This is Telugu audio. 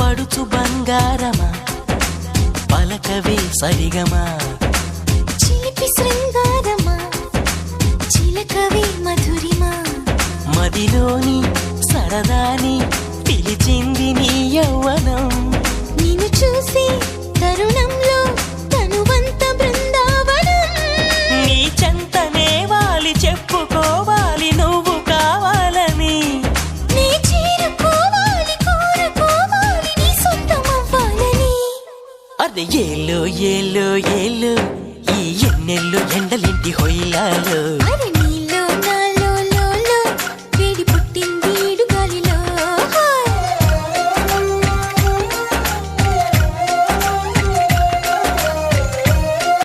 పడుచు బంగారమా? పలకవే సరిగమా? చిలిపి శృంగారమా? చిలకవే మధురిమా? మదిలోని సరద అది ఏలు ఏలు ఏలు. ఈ ఎన్నెల్లో ఎండలింటి హొయ్యాలు?